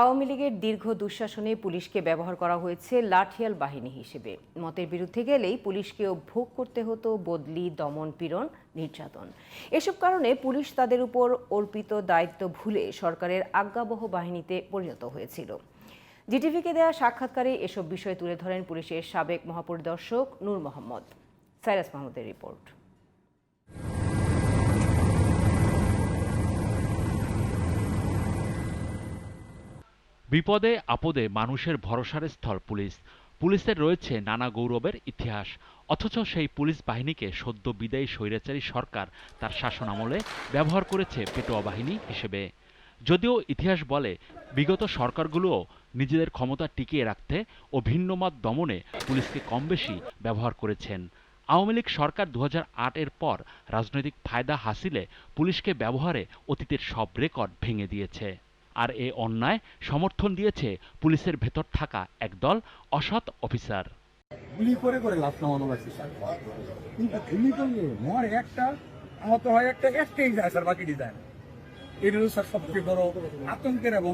আওয়ামী লীগের দীর্ঘ দুঃশাসনে পুলিশকে ব্যবহার করা হয়েছে লাঠিয়াল বাহিনী হিসেবে। মতের বিরুদ্ধে গেলেই পুলিশকেও ভোগ করতে হতো বদলি, দমন, পীড়ন, নির্যাতন। এসব কারণে পুলিশ তাদের উপর অর্পিত দায়িত্ব ভুলে সরকারের আজ্ঞাবহ বাহিনীতে পরিণত হয়েছিল। জিটিভিকে দেয়া সাক্ষাৎকারে এসব বিষয় তুলে ধরেন পুলিশের সাবেক মহাপরিদর্শক নূর মোহাম্মদ। সাইরাস মাহমুদের রিপোর্ট। বিপদে, আপদে মানুষের ভরসার স্থল পুলিশ। পুলিশের রয়েছে নানা গৌরবের ইতিহাস। অথচ সেই পুলিশ বাহিনীকে সদ্য বিদায়ী স্বৈরাচারী সরকার তার শাসনামলে ব্যবহার করেছে পেটোয়া বাহিনী হিসেবে। যদিও ইতিহাস বলে, বিগত সরকারগুলোও নিজেদের ক্ষমতা টিকিয়ে রাখতে ও ভিন্নমত দমনে পুলিশকে কম বেশি ব্যবহার করেছেন। আওয়ামী লীগ সরকার দু হাজার আট এর পর রাজনৈতিক ফায়দা হাসিলে পুলিশকে ব্যবহারে অতীতের সব রেকর্ড ভেঙে দিয়েছে। আর এ অন্যায় সমর্থন দিয়েছে পুলিশের ভেতর থাকা একদল অসৎ অফিসার। গুলি করে করে লাভ নামানো লাগছে স্যার। কিন্তু করলে মর একটা আহত হয় একটা একটাই যায় স্যার বাকিটি যায় না। এটা হলো স্যার সবচেয়ে বড় আতঙ্কের এবং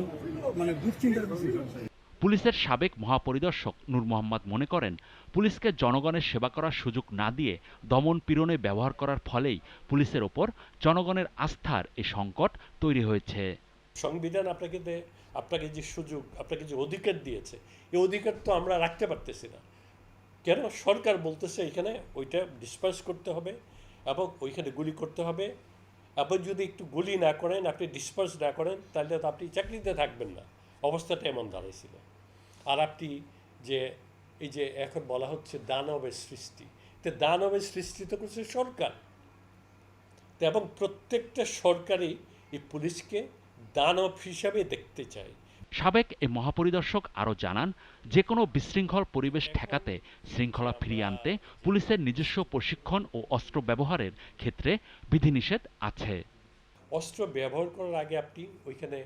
মানে দুশ্চিন্তার বিষয়। পুলিশের সাবেক মহাপরিদর্শক নূর মোহাম্মদ মনে করেন পুলিশকে জনগণের সেবা করার সুযোগ না দিয়ে দমন পীড়নে ব্যবহার করার ফলেই পুলিশের ওপর জনগণের আস্থার এ সংকট তৈরি হয়েছে। সংবিধান আপনাকে দে, আপনাকে যে সুযোগ, আপনাকে যে অধিকার দিয়েছে এই অধিকার তো আমরা রাখতে পারতেছি না। কেন? সরকার বলতেছে এখানে ওইটা ডিসপার্স করতে হবে এবং ওইখানে গুলি করতে হবে। এবং যদি একটু গুলি না করেন, আপনি ডিসপার্স না করেন, তাহলে তো আপনি চাকরিতে থাকবেন না। অবস্থাটা এমন দাঁড়াইছিল। আর আপনি যে, এই যে এখন বলা হচ্ছে দানবের সৃষ্টি, তো দানবের সৃষ্টি তো করছে সরকার। তো এবং প্রত্যেকটা সরকারই এই পুলিশকে দানব হিসাবে দেখতে চায় সাবেক এই মহাপরিদর্শক আরও জানান যে কোনো বিশৃঙ্খল পরিবেশ ঠেকাতে শৃঙ্খলা ফিরিয়ে আনতে পুলিশের নিজস্ব প্রশিক্ষণ ও অস্ত্র ব্যবহারের ক্ষেত্রে বিধিনিষেধ আছে। অস্ত্র ব্যবহার করার আগে আপনি ওইখানে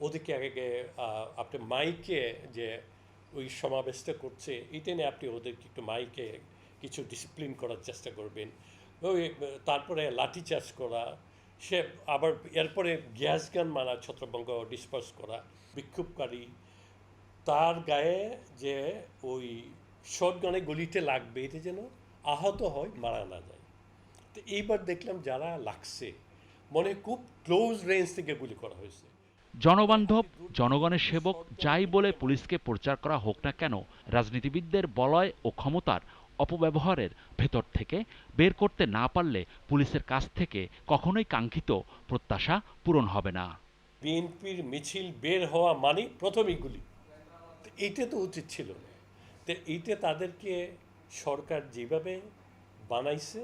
ওদিকে আগে আপনি মাইকে যে ওই সমাবেশটা করছে এটা নিয়ে আপনি ওদেরকে একটু মাইকে কিছু ডিসিপ্লিন করার চেষ্টা করবেন। ওই তারপরে লাঠিচার্জ করা সে আবার এরপরে গ্যাস গান মারা ছত্রভঙ্গ ডিসপার্স করা, বিক্ষোভকারী, তার গায়ে যে ওই শর্ট গানে গলিতে লাগবে এটা যেন আহত হয়, মারা না যায়। তো এইবার দেখলাম যারা লাগছে, মনে খুব ক্লোজ রেঞ্জ থেকে গুলি করা হয়েছে। জনবান্ধব, জনগণের সেবক, যাই বলে পুলিশকে প্রচার করা হোক না কেন, রাজনীতিবিদদের বলয় ও ক্ষমতার অপব্যবহারের ভেতর থেকে বের করতে না পারলে পুলিশের কাছ থেকে কখনোই কাঙ্ক্ষিত প্রত্যাশা পূরণ হবে না। বিএনপির মিছিল বের হওয়া মানে প্রথমেই গুলি। তো এইটা তো উচিত ছিল। না তো এইটা তাদেরকে সরকার যেভাবে বানাইছে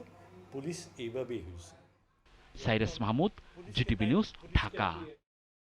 পুলিশ এইভাবেই হয়েছে Cyrus Mahmud GTV news Dhaka.